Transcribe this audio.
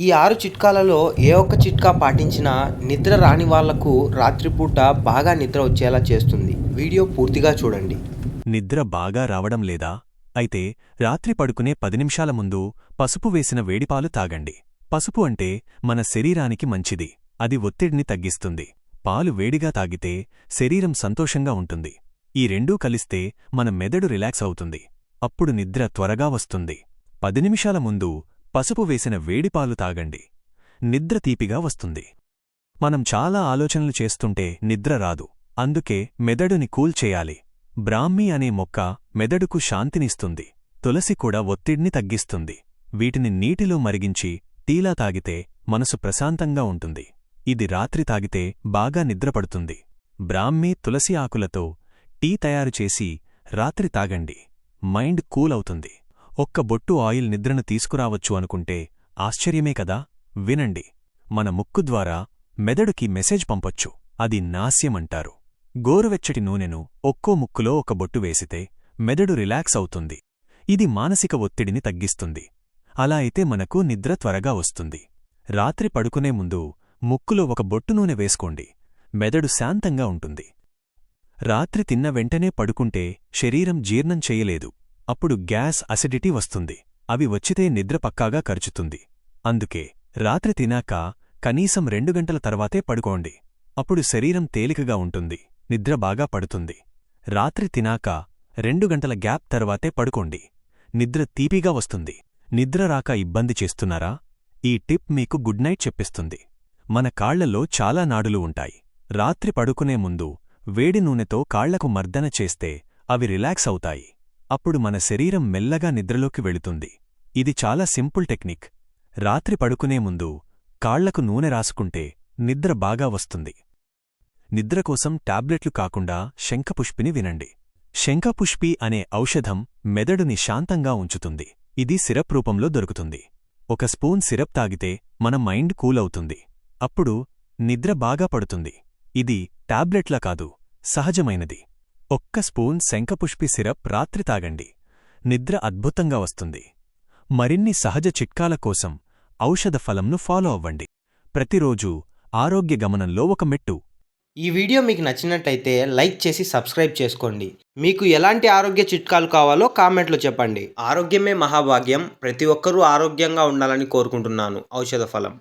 ఈ ఆరు చిట్కాలలో ఏ ఒక్క చిట్కా పాటించినా నిద్ర రాని వాళ్ళకు రాత్రిపూట బాగా నిద్ర వచ్చేలా చేస్తుంది. వీడియో పూర్తిగా చూడండి. నిద్ర బాగా రావడం లేదా? అయితే రాత్రి పడుకునే పది నిమిషాల ముందు పసుపు వేసిన వేడిపాలు తాగండి. పసుపు అంటే మన శరీరానికి మంచిది. అది ఒత్తిడిని తగ్గిస్తుంది. పాలు వేడిగా తాగితే శరీరం సంతోషంగా ఉంటుంది. ఈ రెండూ కలిస్తే మన మెదడు రిలాక్స్ అవుతుంది. అప్పుడు నిద్ర త్వరగా వస్తుంది. పది నిమిషాల ముందు పసుపు వేసిన వేడిపాలు తాగండి. నిద్ర తీపిగా వస్తుంది. మనం చాలా ఆలోచనలు చేస్తుంటే నిద్ర రాదు. అందుకే మెదడుని కూల్ చేయాలి. బ్రాహ్మి అనే మొక్క మెదడుకు శాంతినిస్తుంది. తులసి కూడా ఒత్తిడిని తగ్గిస్తుంది. వీటిని నీటిలో మరిగించి టీలా తాగితే మనసు ప్రశాంతంగా ఉంటుంది. ఇది రాత్రి తాగితే బాగా నిద్రపడుతుంది. బ్రాహ్మి తులసి ఆకులతో టీ తయారుచేసి రాత్రి తాగండి. మైండ్ కూల్ అవుతుంది. ఒక్క బొట్టు ఆయిల్ నిద్రను తీసుకురావచ్చు అనుకుంటే ఆశ్చర్యమే కదా? వినండి. మన ముక్కు ద్వారా మెదడుకి మెసేజ్ పంపొచ్చు. అది నాస్యమంటారు. గోరువెచ్చటి నూనెను ఒక్కో ముక్కులో ఒక బొట్టు వేసితే మెదడు రిలాక్స్ అవుతుంది. ఇది మానసిక ఒత్తిడిని తగ్గిస్తుంది. అలా అయితే మనకు నిద్ర త్వరగా వస్తుంది. రాత్రి పడుకునే ముందు ముక్కులో ఒక బొట్టు నూనె వేసుకోండి. మెదడు శాంతంగా ఉంటుంది. రాత్రి తిన్న వెంటనే పడుకుంటే శరీరం జీర్ణం చేయలేదు. అప్పుడు గ్యాస్ అసిడిటీ వస్తుంది. అవి వచ్చితే నిద్ర పక్కాగా ఖర్చుతుంది అందుకే రాత్రి తినాక కనీసం రెండు గంటల తర్వాతే పడుకోండి. అప్పుడు శరీరం తేలికగా ఉంటుంది. నిద్ర బాగా పడుతుంది. రాత్రి తినాక రెండు గంటల గ్యాప్ తర్వాతే పడుకోండి. నిద్ర తీపిగా వస్తుంది. నిద్ర రాక ఇబ్బంది చేస్తున్నారా? ఈ టిప్ మీకు గుడ్ నైట్ చెప్పిస్తుంది. మన కాళ్ళలో చాలా నాడులు ఉంటాయి. రాత్రి పడుకునే ముందు వేడి నూనెతో కాళ్ళకు మర్దన చేస్తే అవి రిలాక్స్ అవుతాయి. అప్పుడు మన శరీరం మెల్లగా నిద్రలోకి వెళుతుంది. ఇది చాలా సింపుల్ టెక్నిక్. రాత్రి పడుకునే ముందు కాళ్ళకు నూనె రాసుకుంటే నిద్ర బాగా వస్తుంది. నిద్ర కోసం టాబ్లెట్లు కాకుండా శంఖపుష్పిని వినండి. శంఖపుష్పి అనే ఔషధం మెదడుని శాంతంగా ఉంచుతుంది. ఇది సిరప్ రూపంలో దొరుకుతుంది. ఒక స్పూన్ సిరప్ తాగితే మన మైండ్ కూల్ అవుతుంది అప్పుడు నిద్ర బాగా పడుతుంది. ఇది టాబ్లెట్లా కాదు సహజమైనది. ఒక్క స్పూన్ శంఖపుష్పి సిరప్ రాత్రి తాగండి. నిద్ర అద్భుతంగా వస్తుంది. మరిన్ని సహజ చిట్కాల కోసం ఔషధ ఫలంను ఫాలో అవ్వండి. ప్రతిరోజూ ఆరోగ్య గమనంలో ఒక మెట్టు. ఈ వీడియో మీకు నచ్చినట్టయితే లైక్ చేసి సబ్స్క్రైబ్ చేసుకోండి. మీకు ఎలాంటి ఆరోగ్య చిట్కాలు కావాలో కామెంట్లో చెప్పండి. ఆరోగ్యమే మహాభాగ్యం. ప్రతి ఒక్కరూ ఆరోగ్యంగా ఉండాలని కోరుకుంటున్నాను. ఔషధ ఫలం.